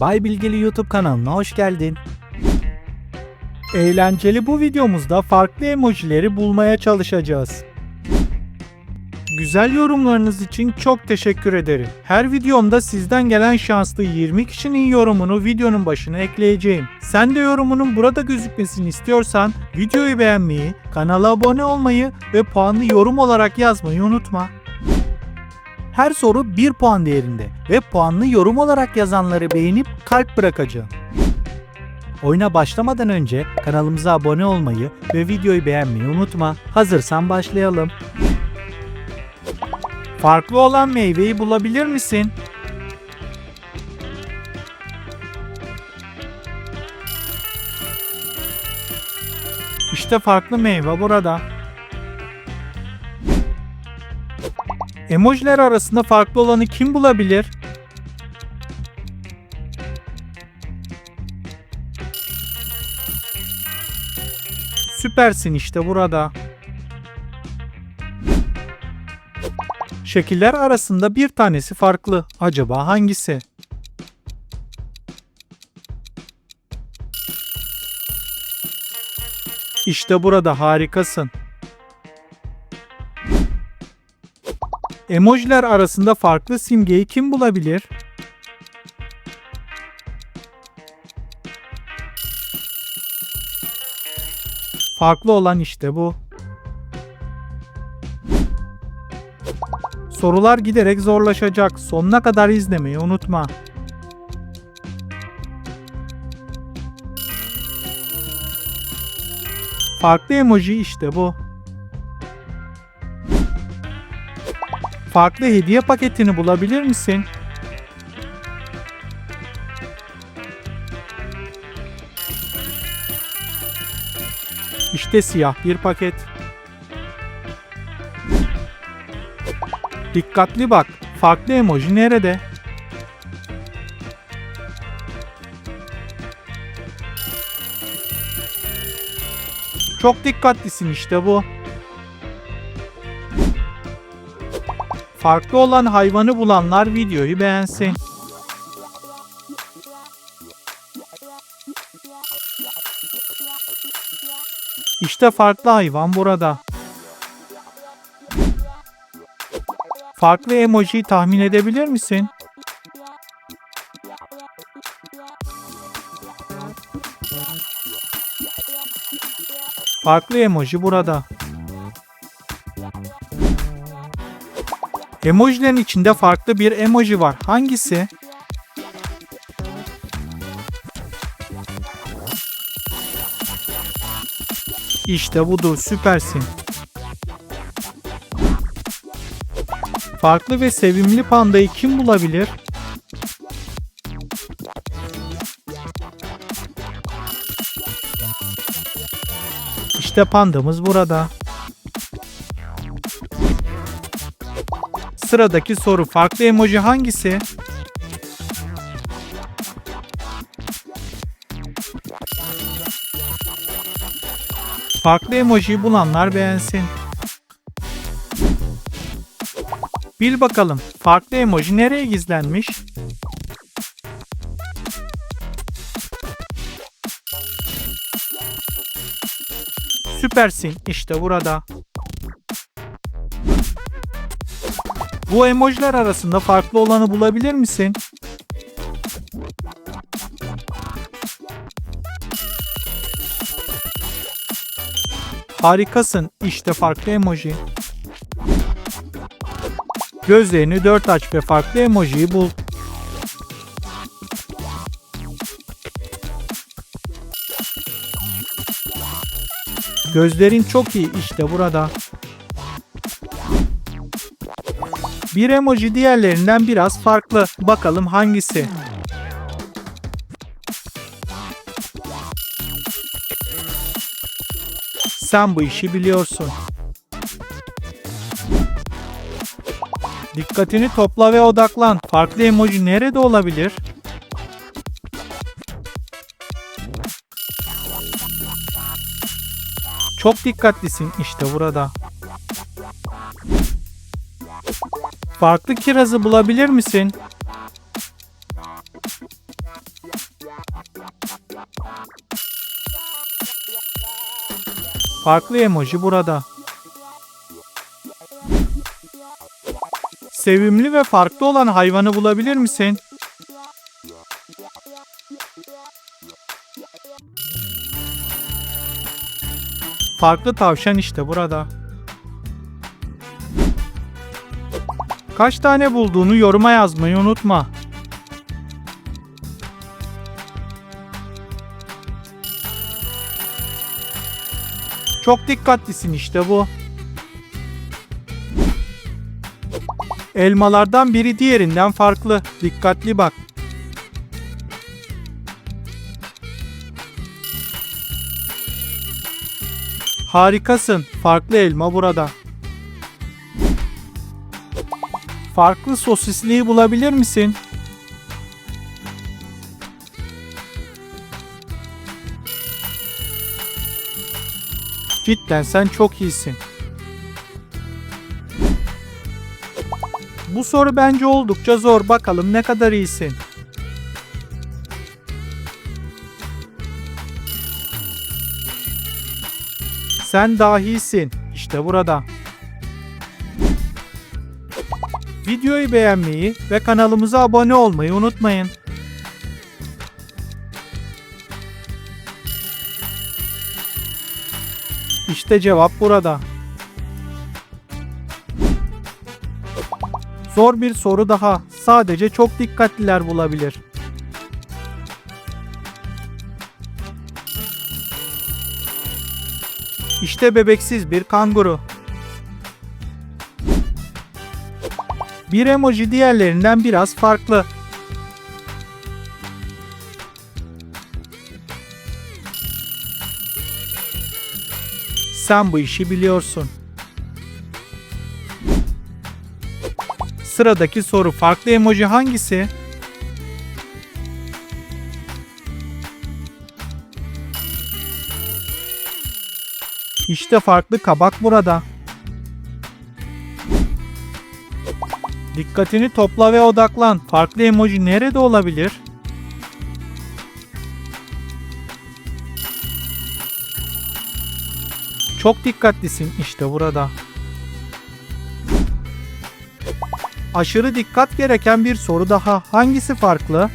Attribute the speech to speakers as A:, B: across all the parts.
A: Bay Bilgili YouTube kanalına hoş geldin. Eğlenceli bu videomuzda farklı emojileri bulmaya çalışacağız. Güzel yorumlarınız için çok teşekkür ederim. Her videomda sizden gelen şanslı 20 kişinin yorumunu videonun başına ekleyeceğim. Sen de yorumunun burada gözükmesini istiyorsan videoyu beğenmeyi, kanala abone olmayı ve puanlı yorum olarak yazmayı unutma. Her soru 1 puan değerinde ve puanlı yorum olarak yazanları beğenip kalp bırakacağım. Oyuna başlamadan önce kanalımıza abone olmayı ve videoyu beğenmeyi unutma. Hazırsan başlayalım. Farklı olan meyveyi bulabilir misin? İşte farklı meyve burada. Emojiler arasında farklı olanı kim bulabilir? Süpersin işte burada. Şekiller arasında bir tanesi farklı. Acaba hangisi? İşte burada harikasın. Emojiler arasında farklı simgeyi kim bulabilir? Farklı olan işte bu. Sorular giderek zorlaşacak. Sonuna kadar izlemeyi unutma. Farklı emoji işte bu. Farklı hediye paketini bulabilir misin? İşte siyah bir paket. Dikkatli bak. Farklı emoji nerede? Çok dikkatlisin işte bu. Farklı olan hayvanı bulanlar videoyu beğensin. İşte farklı hayvan burada. Farklı emojiyi tahmin edebilir misin? Farklı emoji burada. Emojilerin içinde farklı bir emoji var. Hangisi? İşte budur, süpersin. Farklı ve sevimli pandayı kim bulabilir? İşte pandamız burada. Sıradaki soru farklı emoji hangisi? Farklı emojiyi bulanlar beğensin. Bil bakalım farklı emoji nereye gizlenmiş? Süpersin işte burada. Bu emojiler arasında farklı olanı bulabilir misin? Harikasın. İşte farklı emoji. Gözlerini dört aç ve farklı emojiyi bul. Gözlerin çok iyi işte burada. Bir emoji diğerlerinden biraz farklı. Bakalım hangisi? Sen bu işi biliyorsun. Dikkatini topla ve odaklan. Farklı emoji nerede olabilir? Çok dikkatlisin işte burada. Farklı kirazı bulabilir misin? Farklı emoji burada. Sevimli ve farklı olan hayvanı bulabilir misin? Farklı tavşan işte burada. Kaç tane bulduğunu yoruma yazmayı unutma. Çok dikkatlisin işte bu. Elmalardan biri diğerinden farklı. Dikkatli bak. Harikasın. Farklı elma burada. Farklı sosisliği bulabilir misin? Cidden sen çok iyisin. Bu soru bence oldukça zor. Bakalım ne kadar iyisin. Sen dahisin. İşte burada. Videoyu beğenmeyi ve kanalımıza abone olmayı unutmayın. İşte cevap burada. Zor bir soru daha. Sadece çok dikkatliler bulabilir. İşte bebeksiz bir kanguru. Bir emoji diğerlerinden biraz farklı. Sen bu işi biliyorsun. Sıradaki soru farklı emoji hangisi? İşte farklı kabak burada. Dikkatini topla ve odaklan. Farklı emoji nerede olabilir? Çok dikkatlisin işte burada. Aşırı dikkat gereken bir soru daha. Hangisi farklı?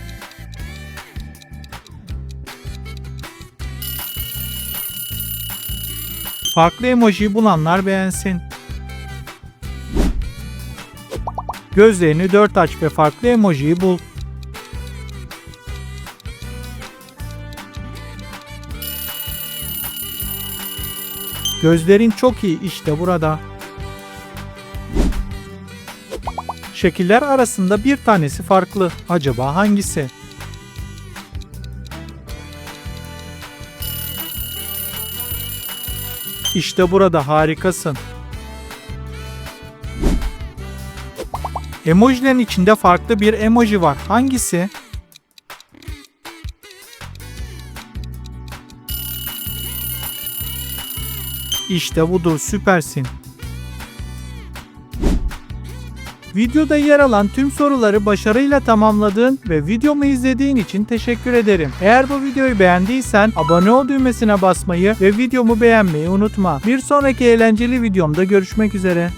A: Farklı emoji bulanlar beğensin. Gözlerini dört aç ve farklı emojiyi bul. Gözlerin çok iyi işte burada. Şekiller arasında bir tanesi farklı. Acaba hangisi? İşte burada harikasın. Emojilerin içinde farklı bir emoji var. Hangisi? İşte budur süpersin. Videoda yer alan tüm soruları başarıyla tamamladığın ve videomu izlediğin için teşekkür ederim. Eğer bu videoyu beğendiysen abone ol düğmesine basmayı ve videomu beğenmeyi unutma. Bir sonraki eğlenceli videomda görüşmek üzere.